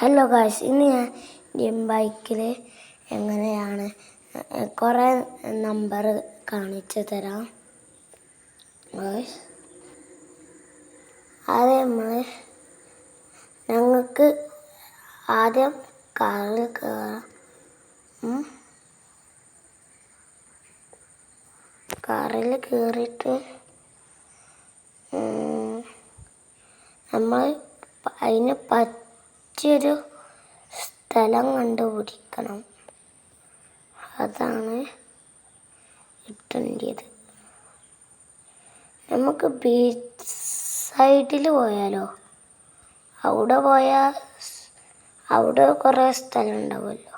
Hello guys ഇന്ന് ഞാൻ game ബൈക്കിൽ എങ്ങനെയാണ് കുറേ നമ്പർ കാണിച്ചു തരാം ഗായ്സ് ആദ്യം നമ്മൾ ഞങ്ങൾക്ക് ആദ്യം കാറിൽ കയറാം. കാറിൽ കയറിയിട്ട് നമ്മൾ അതിന് പറ്റിയൊരു സ്ഥലം കണ്ടുപിടിക്കണം. അതാണ് കിട്ടേണ്ടത്. നമുക്ക് ബീച്ച് സൈഡിൽ പോയാലോ? അവിടെ പോയാൽ അവിടെ കുറേ സ്ഥലം ഉണ്ടാവുമല്ലോ.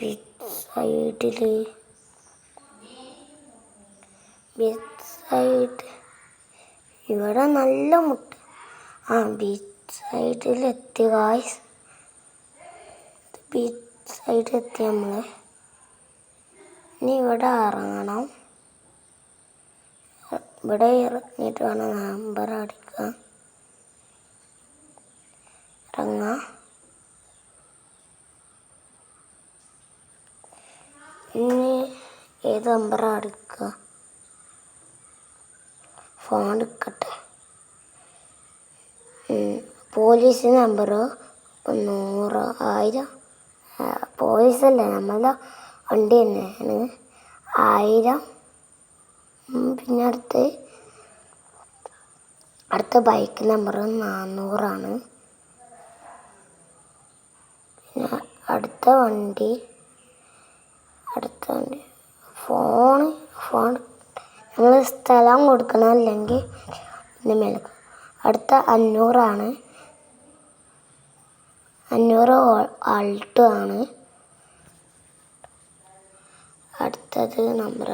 ബീച്ച് സൈഡിൽ ബീച്ച് സൈഡ് ഇവിടെ നല്ല മുട്ട. ആ ബീച്ച് സൈഡിൽ എത്തി ഗായ്സ് ബീച്ച് സൈഡിൽ എത്തി നമ്മൾ ഇനി ഇവിടെ ഇറങ്ങണം. ഇവിടെ ഇറങ്ങിയിട്ട് വേണം നമ്പർ അടിക്കാൻ. ഇറങ്ങാം. ഇനി ഏത് നമ്പർ അടിക്കുക? ഫോൺ എടുക്കട്ടെ പോലീസ് നമ്പർ നൂറ് ആയിരം. പോലീസല്ല? നമ്മളെ വണ്ടി തന്നെയാണ് ആയിരം. പിന്നെ അടുത്ത് അടുത്ത ബൈക്ക് നമ്പർ നാന്നൂറാണ് പിന്നെ അടുത്ത വണ്ടി അടുത്ത വണ്ടി ഫോൺ ഫോൺ നമ്മൾ സ്ഥലം കൊടുക്കണം അല്ലെങ്കിൽ മേലെ അടുത്ത അഞ്ഞൂറാണ് അഞ്ഞൂറ് ആൾട്ടോ ആണ്. അടുത്തത് നമ്പർ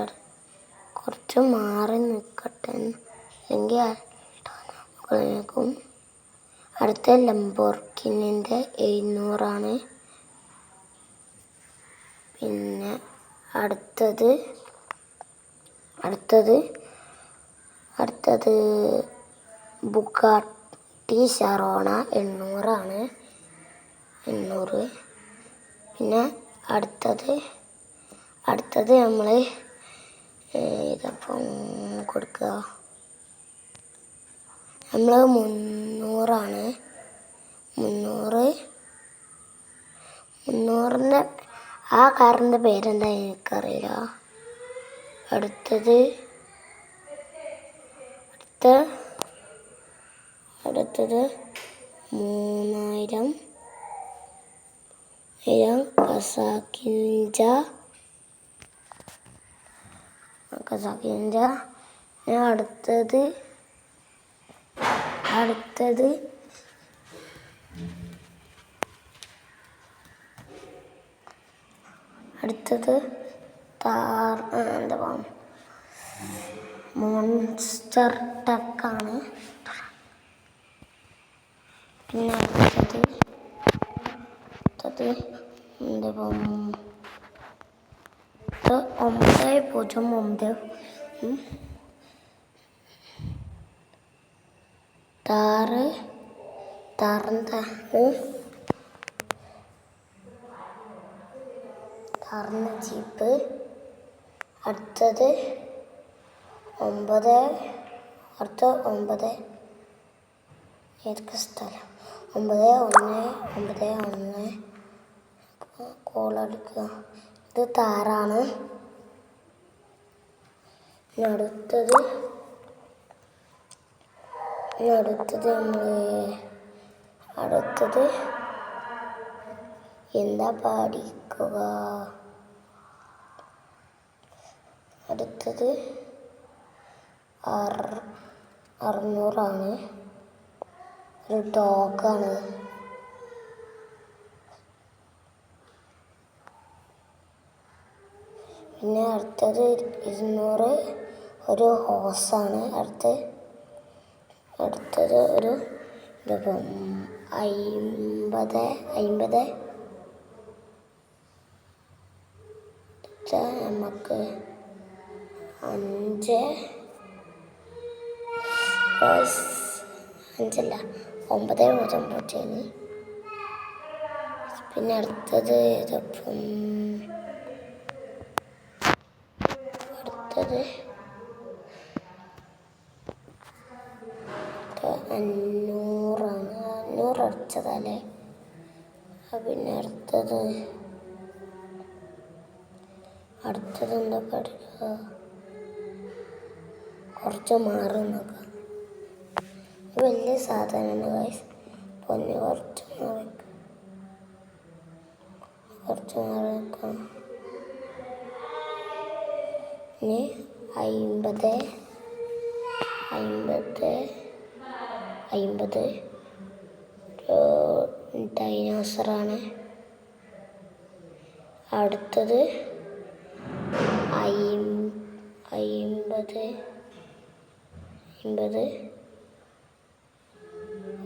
കുറച്ച് മാറി നിൽക്കട്ടെ അല്ലെങ്കിൽ അടുത്ത ലംബോർക്കിനിന്റെ എഴുന്നൂറാണ് പിന്നെ അടുത്തത് അടുത്തത് അടുത്തത് ബുക്കാട്ടി ഷറോണ എണ്ണൂറാണ് എണ്ണൂറ്. പിന്നെ അടുത്തത് അടുത്തത് നമ്മൾ ഇതപ്പം കൊടുക്കുക നമ്മൾ മുന്നൂറാണ്. മുന്നൂറ്. മുന്നൂറിന്റെ ആ കാറിന്റെ പേരെന്താ എനിക്കറിയില്ല. അടുത്തത് അടുത്ത അടുത്തത് മൂന്നായിരം. ആയിരം കസാക്കിഞ്ച കസാക്കിഞ്ച പിന്നെ അടുത്തത്. അടുത്തത്. അടുത്തത് താർ എന്താ മോൺസ്റ്റർ ടക്കാണ് പിന്നെ അടുത്തത് പറയുക ഇത് ഒമ്പത് പൂജ്യം ഒമ്പത്. താറ് താറന്താ താറിന്റെ ജീപ്പ്. അടുത്തത് ഒമ്പത് അടുത്ത ഒമ്പത്. ഏതൊക്കെ സ്ഥലം? ഒമ്പത് ഒന്ന് ഒമ്പത് ഒന്ന്. കോളെടുക്കുക ഇത് താറാണ്. അടുത്തത് അടുത്തത് അടുത്തത് എന്താ പാടിക്കുക? അടുത്തത് അറ അറുന്നൂറാണ്. ഒരു ഡോഗാണ് പിന്നെ അടുത്തത് ഇരുന്നൂറ് ഒരു ഹോസാണ്. അടുത്ത് അടുത്തത് ഒരു അമ്പത് അയിമ്പത് നമുക്ക് അഞ്ച്. അഞ്ചല്ല ഒമ്പത് മൂന്ന് പൂജ്യം പിന്നെ അടുത്തത് ഇതപ്പം അടുത്തത് അഞ്ഞൂറാണ്. അഞ്ഞൂറ് അടിച്ചതല്ലേ? കുറച്ച് മാറി നോക്കാം. വലിയ സാധനമാണ് ഗൈസ് പൊന്ന് കുറച്ച് മാറി. കുറച്ച് മാറി നിൽക്കാം ഇനി അയിമ്പത് അയിമ്പത് അയിമ്പത്. ഒരു ഡൈനോസറാണ് അടുത്തത് അയിം അയിമ്പത് അയിമ്പത്.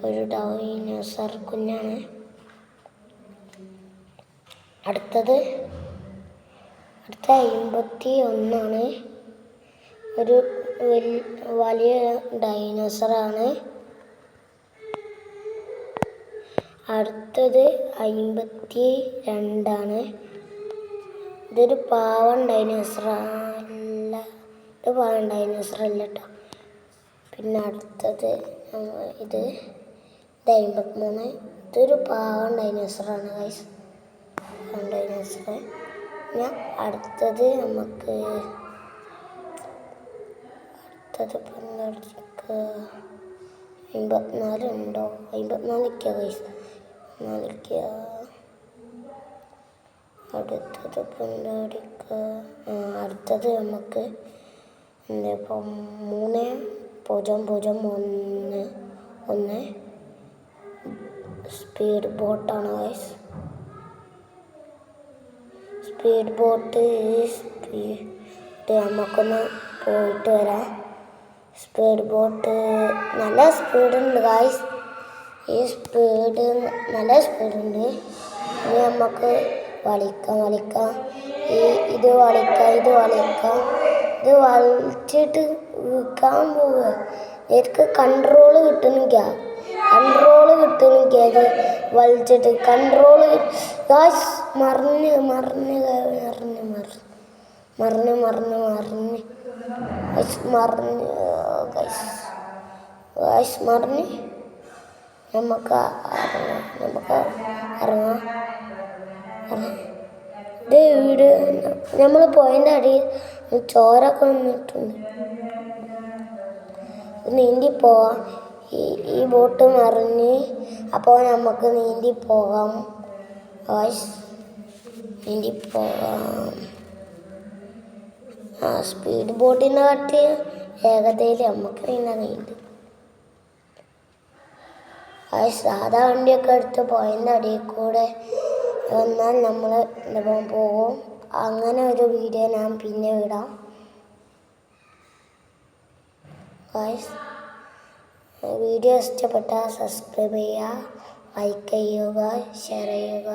ഒരു ഡൈനോസർ കുഞ്ഞാണ്. അടുത്തത് അടുത്ത അമ്പത്തി ഒന്നാണ് ഒരു വലിയ ഡൈനോസറാണ്. അടുത്തത് അമ്പത്തി രണ്ടാണ് ഇതൊരു പാവൻ ഡൈനോസറല്ല. ഇത് പാവൻ ഡൈനോസറല്ല കേട്ടോ പിന്നെ അടുത്തത് ഇത് ഇത് അമ്പത്തിമൂന്ന്. ഇതൊരു പാവൻ ഡൈനോസറാണ് ഗൈസ് ഡൈനോസർ പിന്നെ അടുത്തത് നമുക്ക് അടുത്തത് എടുക്കുക അമ്പത്തിനാല് ഉണ്ടോ അമ്പത്തിനാലിക്ക പൈസ അടുത്തത് എന്താ അടുത്തത് നമുക്ക് ഇപ്പം മൂന്ന് പൂജ്യം പൂജ്യം ഒന്ന് ഒന്ന്. സ്പീഡ് ബോട്ടാണ് ഗൈസ് സ്പീഡ് ബോട്ട് സ്പീഡ് നമുക്കൊന്ന് പോയിട്ട് വരാം സ്പീഡ് ബോട്ട് നല്ല സ്പീഡുണ്ട് ഗായ്സ് ഈ സ്പീഡ് നല്ല സ്പീഡുണ്ട് ഇനി നമുക്ക് വലിക്കാം വലിക്കാം. ഈ ഇത് വലിക്കാം ഇത് വലിക്കാം. ഇത് വലിച്ചിട്ട് വിൽക്കാൻ പോവുക. എനിക്ക് കൺട്രോൾ കിട്ടണില്ല. കൺട്രോൾ കിട്ടും കേക്ക് വലിച്ചിട്ട് കൺട്രോൾ ഗായ്സ് മറിഞ്ഞ് മറിഞ്ഞ് മറിഞ്ഞ് മറിഞ്ഞ്. മറിഞ്ഞ് മറിഞ്ഞ് മറിഞ്ഞ്. ഗൈസ് മറിഞ്ഞ്. മറിഞ്ഞ്. നമുക്ക് ഇറങ്ങാം നമുക്ക് ഇറങ്ങാം. ഇത് വീട് നമ്മൾ പോയതിന്റെ അടിയിൽ ചോരൊക്കെ വന്നിട്ടുണ്ട്. നീന്തി പോവാം. ഈ ഈ ബോട്ട് മറിഞ്ഞ് അപ്പോൾ നമുക്ക് നീന്തി പോകാം. നീന്തി പോകാം. ആ സ്പീഡ് ബോട്ടിനെ കാട്ടി വേഗതയിൽ നമുക്ക് നീന്താൻ ആ സാധാ വണ്ടിയൊക്കെ എടുത്ത് പോയതിന്റെ അടിയിൽ കൂടെ വന്നാൽ നമ്മൾ എന്താ പോകും. അങ്ങനെ ഒരു വീഡിയോ ഞാൻ പിന്നെ വിടാം ഗായ്സ് വീഡിയോ ഇഷ്ടപ്പെട്ടാൽ സബ്സ്ക്രൈബ് ചെയ്യുക ലൈക്ക് ചെയ്യുക ഷെയർ ചെയ്യുക.